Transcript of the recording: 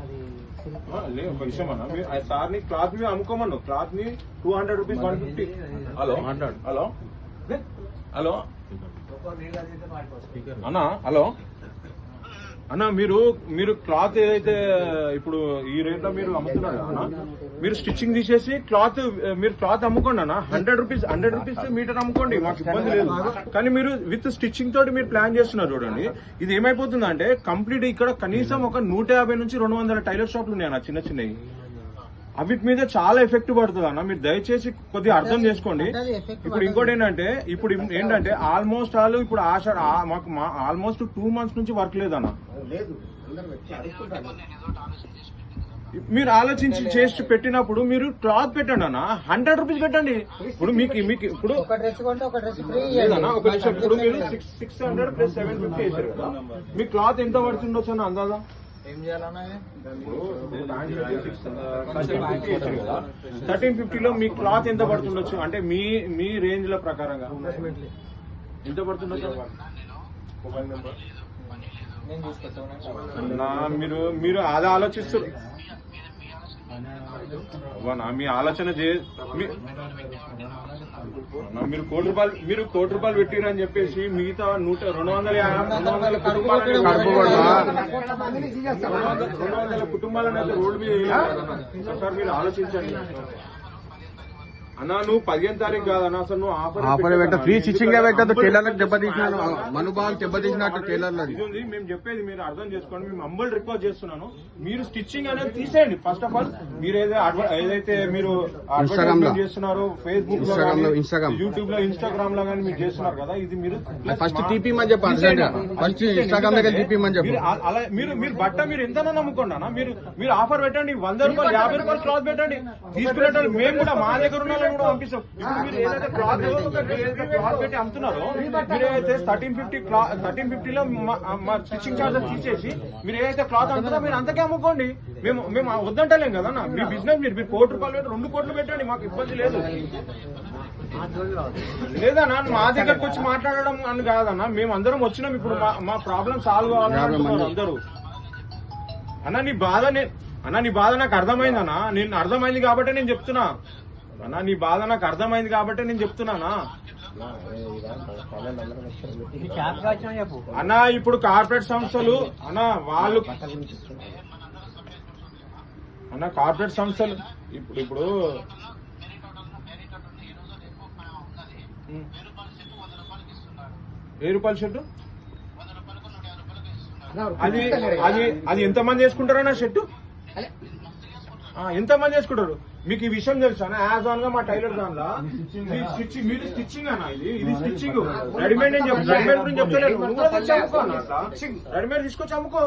అది ఆ, లే ఒక విషయం అన్న మీరు ఆ సార్ని క్లాత్ని అమ్ముకోమను క్లాత్ని two hundred rupees one fifty hello hello hello అన్న హలో అన్న మీరు మీరు క్లాత్ ఏదైతే ఇప్పుడు ఈ రేట్లో మీరు అమ్ముతున్నారు అన్న మీరు స్టిచ్చింగ్ తీసేసి క్లాత్ మీరు క్లాత్ అమ్ముకోండి అన్న. Hundred rupees hundred rupees metre అమ్ముకోండి మాకు ఇబ్బంది లేదు. కానీ మీరు విత్ స్టిచ్చింగ్ తోటి మీరు ప్లాన్ చేస్తున్నారు చూడండి ఇది ఏమైపోతుందంటే కంప్లీట్ ఇక్కడ కనీసం ఒక నూట యాభై నుంచి రెండు వందల టైలర్ షాప్లు ఉన్నాయి అన్న చిన్న చిన్నవి. అవిటి మీద చాలా ఎఫెక్ట్ పడుతుంది అన్న. మీరు దయచేసి కొద్దిగా అర్థం చేసుకోండి. ఇప్పుడు ఇంకోటి ఏంటంటే ఇప్పుడు ఏంటంటే ఆల్మోస్ట్ ఆల్ ఇప్పుడు ఆశ మాకు ఆల్మోస్ట్ టూ మంత్స్ నుంచి వర్క్ లేదన్న. మీరు ఆలోచించి చేసి పెట్టినప్పుడు మీరు క్లాత్ పెట్టండి అన్న. హండ్రెడ్ రూపీస్ పెట్టండి ఇప్పుడు మీకు మీకు ఇప్పుడు ఇప్పుడు మీరు six six hundred plus seven fifty వేసారు కదా. మీ క్లాత్ ఎంత పడుతుండొచ్చు అన్న అందాదా ఏం చేయాలన్నా థర్టీన్ ఫిఫ్టీలో మీ క్లాత్ ఎంత పడుతుండొచ్చు? అంటే మీ మీ రేంజ్లో ప్రకారంగా ఎంత పడుతుండొచ్చు? Mobile number. నేను తీసుకొస్తాను అన్నా మీరు మీరు అది ఆలోచిస్తారు అవ్వనా మీ ఆలోచన చే మీరు కోటి రూపాయలు మీరు కోటి రూపాయలు పెట్టిరని అని చెప్పేసి మిగతా నూట రెండు వందల యాభై రెండు వందల రెండు వందల- కుటుంబాలను అయితే రోడ్డు మీద సార్ మీరు ఆలోచించండి. అన్నా నువ్వు పదిహేను తారీఖు కాదన్నా అసలు నువ్వు ఆఫర్ ఆఫర్ పెట్ట ఫ్రీ స్టిచ్చింగ్ పెట్టద్దు టైలర్లకు దెబ్బతీసినాను. మనుభావాలు దెబ్బతీసినట్టు ఉంది మేము చెప్పేది మీరు అర్థం చేసుకోండి మేము అంబుల్ రిక్వెస్ట్ చేస్తున్నాను. మీరు స్టిచ్చింగ్ అనేది తీసేయండి. ఫస్ట్ ఆఫ్ ఆల్ మీరు ఏదైతే మీరు advertisement చేస్తున్నారో ఫేస్బుక్లో Instagram. యూట్యూబ్లో ఇన్స్టాగ్రామ్లో కానీ మీరు చేస్తున్నారు కదా ఇది మీరు ఫస్ట్ తీపిమని చెప్పు అర్జెంట్గా. ఫస్ట్ Instagram దగ్గర తీపిమని చెప్పు. మీరు అ- అలా మీరు మీరు బట్ట మీరు ఎంత నమ్ముకోండి అన్న. మీరు మీరు ఆఫర్ పెట్టండి వంద రూపాయలు యాభై రూపాయలు క్లాత్ పెట్టండి. తీసుకునేటప్పుడు మేము కూడా మా దగ్గర ఉన్న. కూడా పంపిస్తాం ఇప్పుడు మీరు ఏదైతే క్లాత్ ఏదైతే క్లాత్ పెట్టి అమ్ముతున్నారో మీరు ఏదైతే థర్టీన్ ఫిఫ్టీ థర్టీన్ ఫిఫ్టీలో మా స్టిచ్చింగ్ తీసేసి మీరు ఏదైతే క్లాత్ అమ్ముతున్నారో మీరు అంతకే అమ్ముకోండి. మేము మేము వద్దంటలేం కదా అన్న. మీ బిజినెస్ మీరు మీరు కోటి రూపాయలు పెట్టి రెండు కోట్లు పెట్టండి మాకు ఇబ్బంది లేదు. లేదన్నా మా దగ్గరకు వచ్చి మాట్లాడడం అని కాదన్నా మేము అందరం వచ్చినాం ఇప్పుడు మా- ప్రాబ్లం సాల్వ్ కావాలని అందరూ. అన్న నీ బాధ నే- అన్న నీ బాధ నాకు అర్థమైందన్నా నేను అర్థమైంది కాబట్టి నేను చెప్తున్నా. అన్న నీ బాధ నాకు అర్థమైంది కాబట్టి నేను చెప్తున్నానా? అన్న ఇప్పుడు కార్పొరేట్ సంస్థలు అన్న వాళ్ళు అన్న కార్పొరేట్ సంస్థలు ఇప్పుడు ఇప్పుడు. వెయ్యి రూపాయల షర్టు? అది అది అది ఎంత మంది వేసుకుంటారన్నా షర్టు? ఎంత మంది వేసుకుంటారు? మీకు ఈ విషయం తెలుసా యాజ్గా మా టైలర్ దానిలో స్టిచ్చింగ్ మీరు స్టిచ్చింగ్ అన్న ఇది? ఇది స్టిచ్చింగ్ రెడీమేడ్ నేను రెడీమేడ్ గురించి. రెడీమేడ్ తీసుకొచ్చి అమ్ముకో.